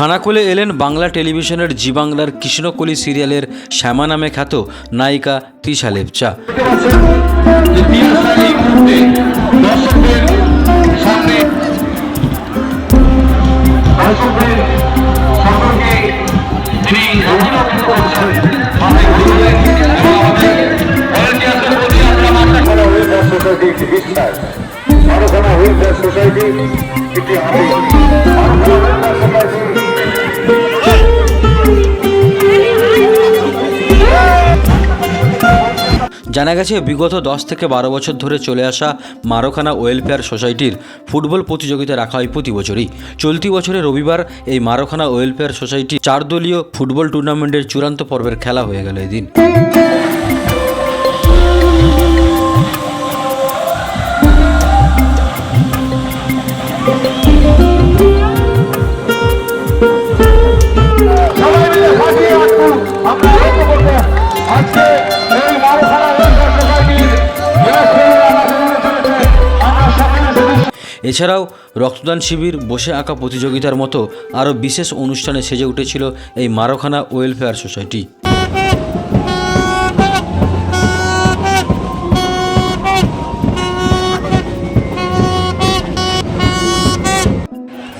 খানাকুলে এলেন বাংলা টেলিভিশনের জি বাংলার কৃষ্ণকলি সিরিয়ালের শ্যামা নামে খ্যাত নায়িকা তৃষা লেপচা। দেখতে জানা গেছে, বিগত দশ থেকে বারো বছর ধরে চলে আসা মারোখানা ওয়েলফেয়ার সোসাইটির ফুটবল প্রতিযোগিতা রাখা হয় প্রতি বছরই। চলতি বছরে রবিবার এই মারোখানা ওয়েলফেয়ার সোসাইটি চারদলীয় ফুটবল টুর্নামেন্টের চূড়ান্ত পর্বের খেলা হয়ে গেল এদিন। এছাড়াও রক্তদান শিবির, বসে আঁকা প্রতিযোগিতার মতো আরও বিশেষ অনুষ্ঠানে সেজে উঠেছিল এই মারোখানা ওয়েলফেয়ার সোসাইটি।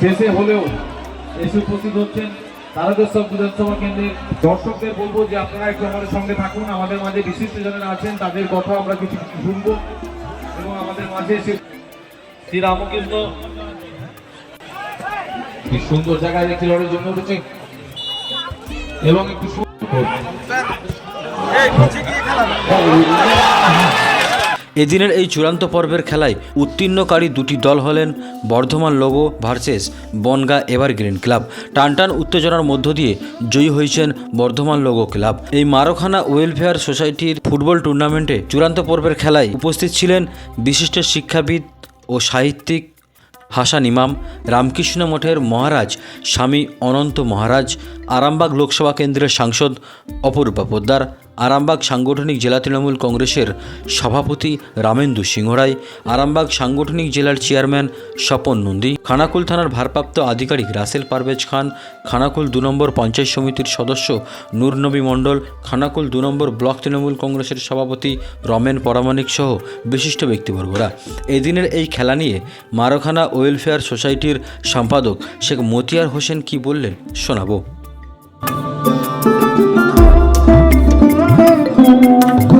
শেষে হলেও এসে উপস্থিত হচ্ছেন তারকেশ্বর বিধানসভা কেন্দ্রের দর্শকদের বলব যে আপনারা একটু আমাদের সঙ্গে থাকুন। আমাদের মাঝে বিশিষ্ট যারা আছেন, তাদের কথা আমরা কিছু শুনব এবং আমাদের মাঝে এসে শ্রী রামকৃষ্ণ কি সুন্দর জায়গায় জন্য উঠেছে। এবং একটু এদিনের এই চূড়ান্ত পর্বের খেলায় উত্তীর্ণকারী দুটি দল হলেন Bardhaman logo versus Bongaon evergreen club. টানটান উত্তেজনার মধ্য দিয়ে জয়ী হয়েছেন বর্ধমান লোগো ক্লাব। এই মারোখানা ওয়েলফেয়ার সোসাইটির ফুটবল টুর্নামেন্টে চূড়ান্ত পর্বের খেলায় উপস্থিত ছিলেন বিশিষ্ট শিক্ষাবিদ ও সাহিত্যিক হাসান ইমাম রামকৃষ্ণ মঠের মহারাজ স্বামী অনন্ত মহারাজ আরামবাগ লোকসভা কেন্দ্রের সাংসদ অপরূপা পোদ্দার আরামবাগ সাংগঠনিক জেলা তৃণমূল কংগ্রেসের সভাপতি রামেন্দু সিংহ রায় আরামবাগ সাংগঠনিক জেলার চেয়ারম্যান স্বপন নন্দী, খানাকুল থানার ভারপ্রাপ্ত আধিকারিক রাসেল পারভেজ খান, খানাকুল দু নম্বর পঞ্চায়েত সমিতির সদস্য নূরনবী মণ্ডল, খানাকুল দু নম্বর ব্লক তৃণমূল কংগ্রেসের সভাপতি রমেন পরামানিক সহ বিশিষ্ট ব্যক্তিবর্গরা। এদিনের এই খেলা নিয়ে মারোখানা ওয়েলফেয়ার সোসাইটির সম্পাদক শেখ মতিয়ার হোসেন কি বললেন শোনাবো। Música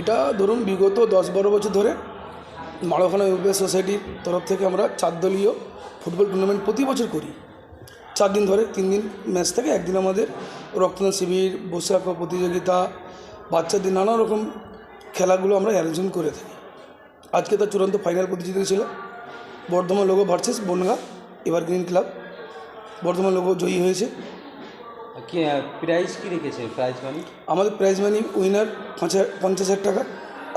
এটা ধরুন বিগত দশ বারো বছর ধরে মারাখানা ওয়েলফেয়ার সোসাইটির তরফ থেকে আমরা চার দলীয় ফুটবল টুর্নামেন্ট প্রতি বছর করি। চার দিন ধরে, তিন দিন ম্যাচ থাকে, একদিন আমাদের রক্তদান শিবির বসে আঁকা প্রতিযোগিতা, বাচ্চাদের নানা রকম খেলাগুলো আমরা অ্যারেঞ্জমেন্ট করে থাকি। আজকে তার চূড়ান্ত ফাইনাল প্রতিযোগিতা ছিল। Bardhaman logo versus Bongaon evergreen club Bardhaman logo জয়ী হয়েছে। কি প্রাইস কি রেখেছে? প্রাইজ মানি আমাদের প্রাইজ মানি উইনার পঞ্চাশ হাজার টাকা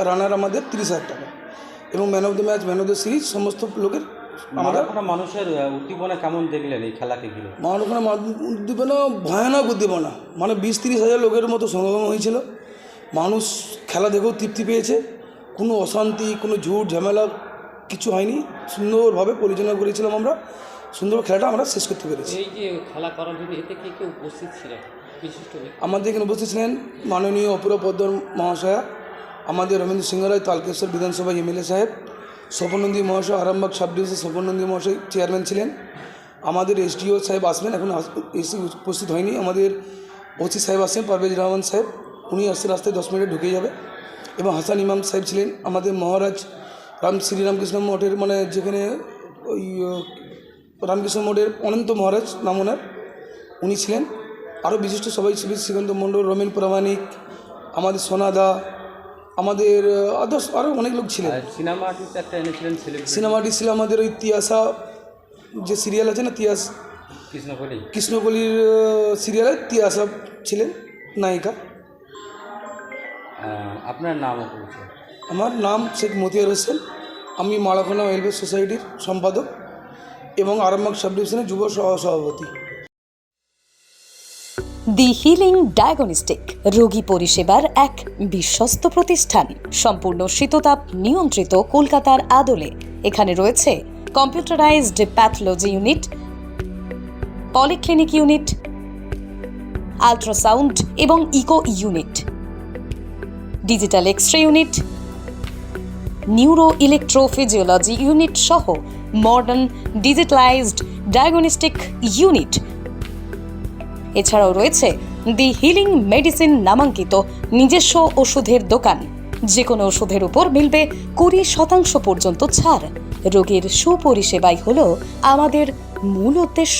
রানার আমাদের তিরিশ হাজার টাকা। এবং man of the match man of the series সমস্ত লোকের আমরা মানুষের উদ্দীপনা কেমন দেখলেন এই খেলাকে ঘিরে? ওখানে উদ্দীপনা ভয়ানক উদ্দীপনা। মানে বিশ তিরিশ হাজার লোকের মতো সমাগম হয়েছিল। মানুষ খেলা দেখেও তৃপ্তি পেয়েছে। কোনো অশান্তি কোনো ঝুট ঝামেলা কিছু হয়নি। সুন্দরভাবে পরিচালনা করেছিলাম আমরা। সুন্দর খেলাটা আমরা শেষ করতে পেরেছি। এই যে খেলা করার জন্য এতে কে কে উপস্থিত ছিলেন? বিশিষ্ট আমাদের এখানে উপস্থিত ছিলেন মাননীয় অপূর্ব পদ্ম মহাশয়া আমাদের রবীন্দ্র সিংহ রায় তালকেশ্বর বিধানসভা এমএলএ সাহেব স্বপনন্দী মহাশয় আরামবাগ সাব ডিভিশন স্বপনন্দী মহাশয় চেয়ারম্যান ছিলেন। আমাদের এসডিও সাহেব আসবেন এখন এসে উপস্থিত হয়নি। আমাদের ওসি সাহেব আসছেন পারভেজ রহমান সাহেব উনি আসতে রাস্তায় দশ মিনিটে ঢুকে যাবে। এবং হাসান ইমাম সাহেব ছিলেন আমাদের মহারাজ রাম শ্রীরামকৃষ্ণ মঠের মানে যেখানে ওই রামকৃষ্ণ মঠের অনন্ত মহারাজ নাম ওনার উনি ছিলেন আরও বিশিষ্ট সবাই ছিলেন শ্রীকান্ত মণ্ডল রমেন প্রামাণিক আমাদের সোনাদা আমাদের আদার্স আরও অনেক লোক ছিলেন। সিনেমা আর্টিস্ট একটা এনেছিলেন সেলিব্রিটি সিনেমাটি ছিল আমাদের ওই তিয়াসা যে সিরিয়াল আছে না তিয়াস? কৃষ্ণকলি। কৃষ্ণকলির সিরিয়ালে তিয়াসা ছিলেন নায়িকা। আপনার নাম আমার নাম শেখ মতিয়ার হোসেন। আমি মালাখোনা ওয়েলফেয়ার সোসাইটির সম্পাদক। এবং আরামবাগ সাব ডিভিশনের যুব সহ, সভাপতি। দি হিলিং ডায়াগনস্টিক রোগী পরিষেবার এক বিশ্বস্ত প্রতিষ্ঠান। সম্পূর্ণ শীততাপ নিয়ন্ত্রিত কলকাতার আদলে। এখানে রয়েছে computerised pathology unit polyclinic unit ultrasound এবং echo unit digital X ray unit neuro electrophysiology unit সহ মডার্ন ডিজিটালাইজড ডায়াগনস্টিক ইউনিট এছাড়াও রয়েছে দি হিলিং মেডিসিন নামাঙ্কিত নিজস্ব ওষুধের দোকান। যে কোনো ওষুধের উপর মিলবে কুড়ি শতাংশ পর্যন্ত ছাড়। রোগীর সুপরিষেবাই হল আমাদের মূল উদ্দেশ্য।